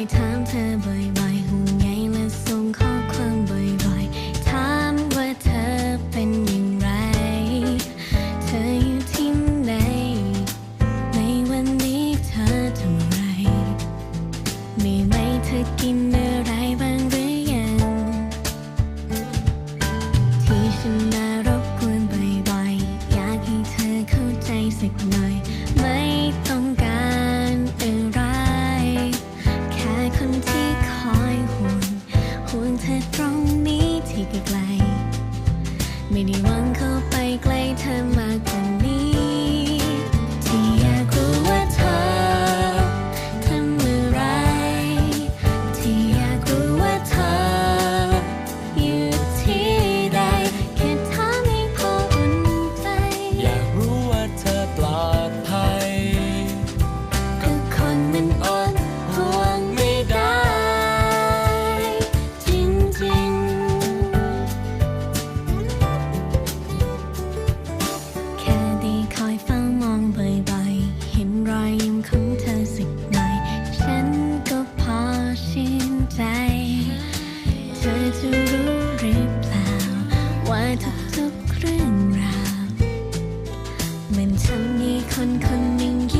อยถามเธอบ ไม่ได้หวังเข้าไปใกล้เธอมากจน ว่าทุกๆเรื่องราว มันทำให้คนคนหนึ่งย